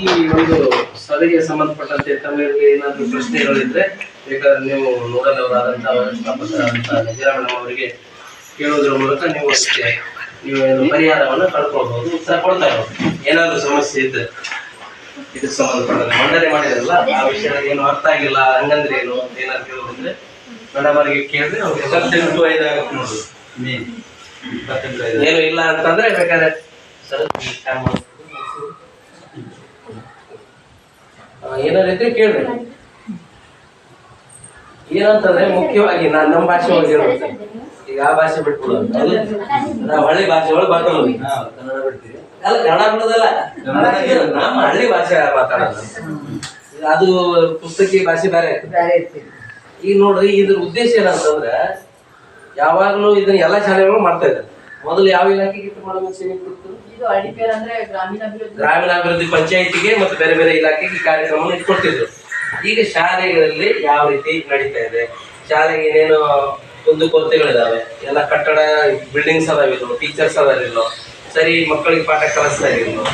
ಈ ಒಂದು ಸಭೆಗೆ ಸಂಬಂಧಪಟ್ಟಂತೆ ತಮಗೆ ಏನಾದರೂ ಪ್ರಶ್ನೆಗಳಿದ್ರೆ ಬೇಕಾದ್ರೆ ನೀವು ನೋಡಲವರಾದಂತಹ ವ್ಯವಸ್ಥಾಪಕರಾದಂತಹ ನಿಜರಾಮಣ್ಣ ಅವರಿಗೆ ಕೇಳೋದ್ರ ಮೂಲಕ ನೀವು ಅದಕ್ಕೆ ನೀವು ಏನು ಪರಿಹಾರವನ್ನು ಕಳ್ಕೊಳ್ಬಹುದು ಉತ್ತರ ಕೊಡ್ತಾರೆ ಇರೋದು. ಏನಾದರೂ ಸಮಸ್ಯೆ ಇದ್ದರೆ ಇದಕ್ಕೆ ಸಂಬಂಧಪಟ್ಟಂತೆ. ಮಂಡನೆ ಮಾಡಿರಲ್ಲ ಆ ವಿಷಯ ಏನು ಅರ್ಥ ಆಗಿಲ್ಲ ಹಂಗಂದ್ರೆ ಏನು ಅಂತ ಏನಾದ್ರು ಕೇಳೋದಂದ್ರೆ ಮೇಡಮ್ ಅವರಿಗೆ ಕೇಳಿದ್ರೆ ಅವ್ರಿಗೆ ಇಪ್ಪತ್ತೆಂಟು ಐದು ಆಗುತ್ತೆ ನೋಡಿ. ಏನು ಇಲ್ಲ ಅಂತಂದ್ರೆ ಬೇಕಾದ್ರೆ ಸರ್ ಏನಾದ್ರು ಇದ್ರೆ ಕೇಳ್ರಿ. ಏನಂತಂದ್ರೆ ಮುಖ್ಯವಾಗಿ ನಾನ್ ನಮ್ಮ ಭಾಷೆ ಒಳಗೆ ಹೇಳ್ಬೇಕು ಈಗ ಆ ಭಾಷೆ ಬಿಟ್ಬಿಡೋದು ನಾವು ಹಳ್ಳಿ ಭಾಷೆ ಒಳಗೆ ಬರ್ತಲ್ಲ ಕನ್ನಡ ಬಿಡ್ತೀವಿ. ಅಲ್ಲ ಕನ್ನಡ ಬಿಡೋದಲ್ಲ. ನಮ್ಮ ಹಳ್ಳಿ ಭಾಷೆ ಮಾತಾಡೋದು. ಈಗ ಅದು ಪುಸ್ತಕಿ ಭಾಷೆ ಬೇರೆ. ಈಗ ನೋಡ್ರಿ ಇದ್ರ ಉದ್ದೇಶ ಏನಂತಂದ್ರೆ ಯಾವಾಗ್ಲೂ ಇದನ್ನ ಎಲ್ಲಾ ಶಾಲೆಗಳು ಮಾಡ್ತಾ ಇದ್ದಾರೆ. ಮೊದಲು ಯಾವ ಇಲಾಖೆಗೆ ಇಟ್ಟು ಮಾಡಬೇಕು ಗ್ರಾಮೀಣಾಭಿವೃದ್ಧಿ. ಪಂಚಾಯಿತಿಗೆ ಮತ್ತು ಬೇರೆ ಬೇರೆ ಇಲಾಖೆಗೆ ಈ ಕಾರ್ಯಕ್ರಮವನ್ನು ಇಟ್ಕೊಡ್ತಿದ್ರು ಈಗ ಶಾಲೆಗಳಲ್ಲಿ ಯಾವ ರೀತಿ ನಡೀತಾ ಇದೆ? ಶಾಲೆಗೆ ಏನೇನು ಕುಂದುಕೊರತೆಗಳಿದಾವೆ ಎಲ್ಲ ಕಟ್ಟಡ ಬಿಲ್ಡಿಂಗ್ಸ್ ಅದಾವಿಲ್ಲೋ ಟೀಚರ್ಸ್ ಅದಾವಿಲ್ಲೋ ಸರಿ ಮಕ್ಕಳಿಗೆ ಪಾಠ ಕಲಿಸ್ತಾ ಇರಲಿಲ್ಲೋ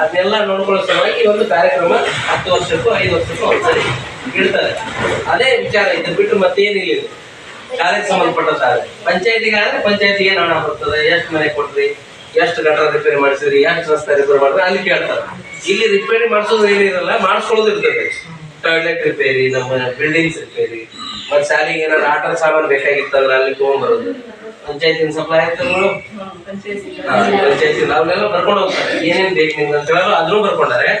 ಅದನ್ನೆಲ್ಲ ನೋಡ್ಕೊಳ್ಳೋ ಸಲುವಾಗಿ ಒಂದು ಕಾರ್ಯಕ್ರಮ ಹತ್ತು ವರ್ಷಕ್ಕೂ, ಐದು ವರ್ಷಕ್ಕೂ ಒಂದ್ಸರಿ ಇಡ್ತಾರೆ. ಅದೇ ವಿಚಾರ ಇದು ಬಿಟ್ಟು ಮತ್ತೇನಿಲ್ಲ ಶಾಲೆಗೆ ಸಂಬಂಧಪಟ್ಟಂತಾದ್ರೆ. ಪಂಚಾಯತಿಗೆ ಆದ್ರೆ ಪಂಚಾಯತಿಗೆ ಏನು ಹಣ ಬರ್ತದೆ? ಎಷ್ಟು ಮನೆ ಕೊಟ್ರಿ ಎಷ್ಟು ಗಟರ ರಿಪೇರಿ ಮಾಡಿಸಿದ್ರಿ ಎಷ್ಟು ರಸ್ತೆ ರಿಪೇರಿ ಮಾಡಿದ್ರೆ ಅಲ್ಲಿ ಕೇಳ್ತಾರೆ. ಇಲ್ಲಿ ರಿಪೇರಿ ಮಾಡಿಸೋದು ಏನಿರಲ್ಲ ಮಾಡಿಸ್ಕೊಳ್ಳೋದು ಇರ್ತದೆ. ಟಾಯ್ಲೆಟ್ ರಿಪೇರಿ ನಮ್ಮ ಬಿಲ್ಡಿಂಗ್ಸ್ ರಿಪೇರಿ ಮತ್ತೆ ಶಾಲೆಗೆ ಏನಾದ್ರು ಆಟದ ಸಾಮಾನು ಬೇಕಾಗಿತ್ತಂದ್ರೆ ಅಲ್ಲಿ ತೊಗೊಂಡ್ಬರೋದು. ಪಂಚಾಯತಿನ ಸಪ್ಲೈ ಆಯ್ತಲ್ಲ ಪಂಚಾಯತಿ ಅವನ್ನೆಲ್ಲ ಬರ್ಕೊಂಡು ಹೋಗ್ತಾರೆ. ಏನೇನ್ ಬೇಕು ನಿಮ್ಗೆ ಅಂತ ಹೇಳೋದು ಅದನ್ನು ಬರ್ಕೊಂಡಾರೆ.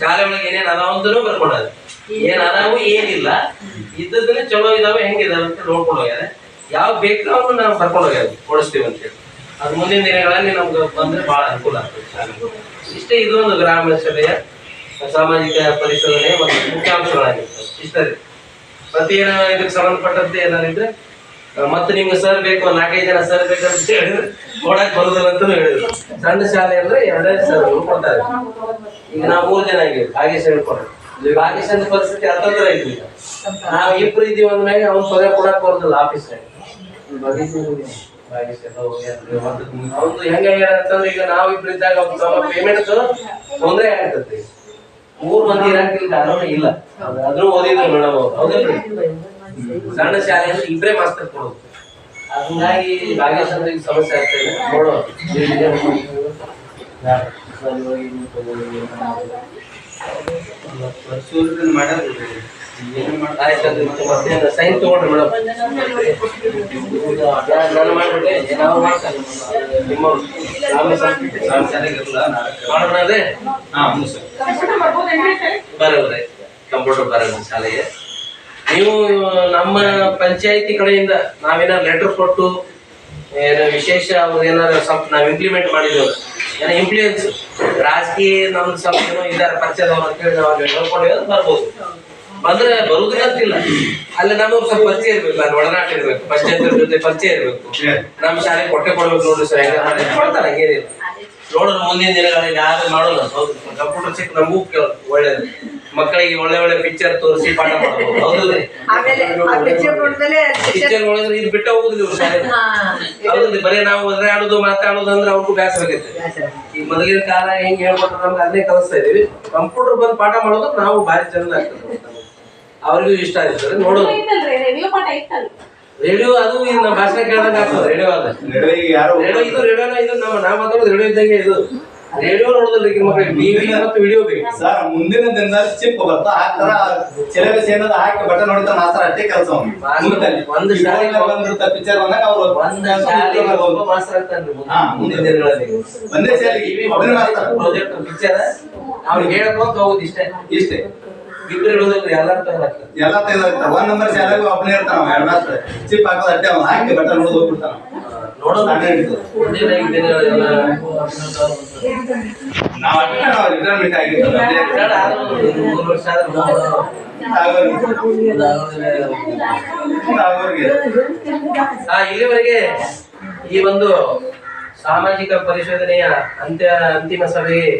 ಶಾಲೆ ಒಳಗೆ ಏನೇನ್ ಅದಾವ ಅಂತನೂ ಬರ್ಕೊಂಡಾರೆ. ಏನ್ ಅದಾವು ಏನಿಲ್ಲ. ಇದ್ದದನ್ನ ಚಲೋ ಇದಾವೆ, ಹೆಂಗಿದಾವೆ ಅಂತ ನೋಡ್ಕೊಂಡು ಹೋಗ್ಯಾರೆ. ಯಾವ ಬೇಕು ಅವನ್ನ ನಾವು ಬರ್ಕೊಂಡು ಹೋಗ್ಯಾರ ಕೊಡಿಸ್ತೀವಿ ಅಂತ ಹೇಳಿ ಅದು ಮುಂದಿನ ದಿನಗಳಲ್ಲಿ ನಮ್ಗೆ ಬಂದ್ರೆ ಬಹಳ ಅನುಕೂಲ ಆಗ್ತದೆ. ಇಷ್ಟೇ ಇದು ಒಂದು ಗ್ರಾಮ ಸಭೆಯ ಸಾಮಾಜಿಕ ಪರಿಶೋಧನೆ ಒಂದು ಮುಖ್ಯಾಂಶಗಳಾಗಿರ್ತವೆ ಇಷ್ಟೇ ಏನೋ ಇದಕ್ಕೆ ಸಂಬಂಧಪಟ್ಟಂತೆ ಏನಾರಿದ್ರೆ ಮತ್ತೆ ನಿಮ್ಗೆ ಸರ್ ಬೇಕು, ನಾಲ್ಕೈದು ಜನ ಸರ್ ಬೇಕಂತ ಹೇಳಿದ್ರೆ ಕೊಡಕ್ ಬರುದಿಲ್ಲ ಅಂತ ಹೇಳಿದ್ರು. ಸಣ್ಣ ಶಾಲೆ ಅಂದ್ರೆ ಎರಡೇ ಸರ್ ಕೊಡ್ತಾರೆ. ಈಗ ನಾವು ಮೂರು ಜನ ಆಗಿವಿ ಭಾಗ್ಯಶ್ ಹೇಳ್ಕೊಡ್ರಿ ಭಾಗ್ಯಶ್ ಅಂತ ಪರಿಸ್ಥಿತಿ ಹತ್ತಿರ ಐತಿ ಈಗ. ನಾವು ಇಬ್ರು ಇದೀವಿ ಅಂದ್ಮೇಲೆ ಅವ್ನು ಪಗಾರ ಕೊಡಕ್ ಬರುದಿಲ್ಲ ಆಫೀಸ್ ಭಾಗೇಶ್ ಅವ್ನ್ದು ಹೆಂಗ ಅಂತಂದ್ರೆ ಈಗ ನಾವ್ ಇಬ್ರು ಇದ್ದಾಗ ಪೇಮೆಂಟ್ ತೊಂದ್ರೆ ಆಗ್ತದೆ. ಮೂರ್ ಮಂದಿ ಇರಾಕಿಲ್ಲ ಕಾರಣ ಇಲ್ಲ. ಅದ್ರೂ ಓದಿದ್ರು ಮೇಡಮ್ ಅವ್ರು. ಹೌದಲ್ರಿ? ಸಣ್ಣ ಶಾಲೆ ಅಂದ್ರೆ ಇಬ್ರೇ ಮಾಸ್ತರ್ ಕೊಡೋದು. ಹಂಗಾಗಿ ಅಂದ್ರೆ ಸಮಸ್ಯೆ ಆಗ್ತಾ ಇದೆ. ನೋಡೋ ಆಯ್ತು ಸೈನ್ ಮೇಡಮ್. ನಾನು ಮಾಡ್ಬಿಟ್ಟೆ, ನಾವು ನಿಮ್ಮ ಅದೇ? ಹಾಂ ಸರ್ ಕಂಪ್ಯೂಟರ್ ಬರೋದು ಶಾಲೆಗೆ. ನೀವು ನಮ್ಮ ಪಂಚಾಯತಿ ಕಡೆಯಿಂದ ನಾವೇನಾದ್ರು ಲೆಟರ್ ಕೊಟ್ಟು, ಏನೋ ವಿಶೇಷ ಅವ್ರು ಏನಾದ್ರು ಸ್ವಲ್ಪ ನಾವು ಇಂಪ್ಲಿಮೆಂಟ್ ಮಾಡಿದ್ದೇವೆ. ಏನೋ ರಾಜಕೀಯ ನಮ್ದು ಸ್ವಲ್ಪ ಏನೋ ಇದಾರೆ ಪರಿಚಯದವ್ರು ಅಂತೇಳಿ ನಾವು ಹೇಳ್ಕೊಂಡಿರೋದು ಬರ್ಬೋದು. ಬಂದ್ರೆ ಬರುದಿಲ್ಲ ಅಂತಿಲ್ಲ. ಅಲ್ಲಿ ನಮಗ್ ಸ್ವಲ್ಪ ಪರಿಚಯ ಇರ್ಬೇಕು ಅಲ್ಲಿ ಒಡನಾಟ ಇರ್ಬೇಕು ಪಂಚಾಯತ್ ಜೊತೆ ಪರಿಚಯ ಇರ್ಬೇಕು. ನಮ್ಮ ಶಾಲೆ ಕೊಟ್ಟೆ ಕೊಡ್ಬೇಕು ನೋಡ್ರಿ ಸರ್ ಹೆಂಗ ಕೊಡ್ತಾರೆ ಹಂಗೇನಿಲ್ಲ. ನೋಡೋಣ ಮುಂದಿನ ದಿನಗಳಲ್ಲಿ ಯಾರು ಮಾಡೋಣ ಹೌದು ಕಂಪ್ಯೂಟರ್ ಸಿಕ್ ನಮಗೂ ಒಳ್ಳೇದು. ಮಕ್ಕಳಿಗೆ ಒಳ್ಳೆ ಒಳ್ಳೆ ಪಿಕ್ಚರ್ ತೋರಿಸಿ ಪಾಠ ಮಾಡಬಹುದು ಹೌದಲ್ರಿ ಆಮೇಲೆ ಆ ಪಿಕ್ಚರ್ ನೋಡಿದ್ರೆ ಇದು ಬಿಟ್ಟ ಹೋಗುದಿಲ್ಲ ಶಾಲೆ. ಹೌದಲ್ರಿ ಬರೀ ನಾವು ಒದರಾಡೋದು ಮಾತಾಡೋದು ಅಂದ್ರೆ ಅವ್ರಿಗೂ ಬೇಸರ ಆಗೈತೆ. ಈ ಮೊದಲಿನ ಕಾಲ ಹೆಂಗ್ ಹೇಳ್ಬೋದು ನಮ್ಗೆ ಅದನ್ನೇ ಕಲಿಸ್ತಾ ಇದೀವಿ ಕಂಪ್ಯೂಟರ್ ಬಂದು ಪಾಠ ಮಾಡೋದು ನಾವು ಭಾರಿ ಚಂದ ಆಗ್ತದೆ. ಅವ್ರಿಗೂ ಇಷ್ಟ ಆಗಿರ್ತದೆ ನೋಡೋದು ರೇಡಿಯೋ ಅದು ನಮ್ಮ ಭಾಷಣ ಕೇಳ್ದಂಗೆ ಆಗ್ತದೆ ರೇಡಿಯೋ ಅದ. ಯಾರು ರೇಡಿಯೋ ಇದು ರೇಡಿಯೋನ ಇದು ನಮ್ಮ ನಾವು ಮಾತಾಡೋದು ರೇಡಿಯೋ ಇದ್ದಂಗೆ ಇದು. ರೇಡಿಯೋ ನೋಡೋದಲ್ಲ ಈಗ ಮಕ್ಕಳಿಗೆ ಟಿವಿ ಮತ್ತು ವಿಡಿಯೋ ಬೇಕು. ಸರ್ ಮುಂದಿನ ದಿನದ ಚಿಪ್ ಬರ್ತಾ ಹಾಕ್ತಾರ ಸಿಲೆಬಸ್ ಸೇನದ ಹಾಕಿ ಬಟನ್ ಹೊಡಿತಾರ ಮಾಸ್ತರ ಅಷ್ಟೇ ಕೆಲಸ ಒಂದು ಶಾಲೆಗೆ ಬಂದಿರ್ತ ಪಿಕ್ಚರ್ ಬಂದಾಗ ಅವ್ರು ಒಂದ್ ಶಾಲೆ ಒಬ್ಬ ಮಾಸ್ತರ್. ಹಾ, ಮುಂದಿನ ದಿನಗಳಲ್ಲಿ. ಒಂದೇ ಶಾಲೆಗೆ ಟಿವಿ ಮಾಸ್ತರ ಪ್ರಾಜೆಕ್ಟ್ ಪಿಕ್ಚರ್ ಅವ್ರಿಗೆ ಹೇಳ್ಕೊಂತ ಹೋಗೋದು ಇಷ್ಟೇ. ಇಷ್ಟೇ. ಇರೋದಿಲ್ಲ ಎಲ್ಲ ಒಂದ್ ನಂಬರ್ ಶಾಲೆಗೆ ಒಬ್ಬನೇ ಇರ್ತಾನ ಎರಡ್ ಮಾಸ್ತರ ಚಿಪ್ ಹಾಕೋದು ಹಾಕಿ ಹೋಗ್ಬಿಡ್ತಾನ ನೋಡೋದು ನಾವ್ ರಿಟೈರ್ಮೆಂಟ್ ಮೂರು ವರ್ಷ ಆದ್ರೆ ಇಲ್ಲಿವರೆಗೆ ಈ ಒಂದು ಸಾಮಾಜಿಕ ಪರಿಶೋಧನೆಯ ಅಂತ್ಯ ಅಂತಿಮ ಸಭೆಗೆ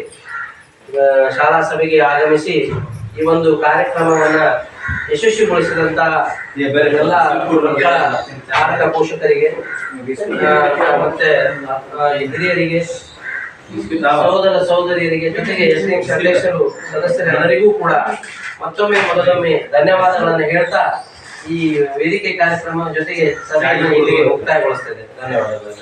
ಶಾಲಾ ಸಭೆಗೆ ಆಗಮಿಸಿ ಈ ಒಂದು ಕಾರ್ಯಕ್ರಮವನ್ನ ಯಶಸ್ವಿಗೊಳಿಸಿದಂತ ಎಲ್ಲ ಮಕ್ಕಳ ಪೋಷಕರಿಗೆ ಮತ್ತೆ ಹಿರಿಯರಿಗೆ ಸಹೋದರ ಸಹೋದರಿಯರಿಗೆ ಜೊತೆಗೆ ಅಧ್ಯಕ್ಷರು ಸದಸ್ಯರೆಲ್ಲರಿಗೂ ಕೂಡ ಮತ್ತೊಮ್ಮೆ ಮೊದಲೊಮ್ಮೆ ಧನ್ಯವಾದಗಳನ್ನು ಹೇಳ್ತಾ ಈ ವೇದಿಕೆ ಕಾರ್ಯಕ್ರಮ ಜೊತೆಗೆ ಸಭೆಯನ್ನು ಇಲ್ಲಿಗೆ ಮುಕ್ತಾಯಗೊಳಿಸ್ತೇನೆ ಧನ್ಯವಾದಗಳು.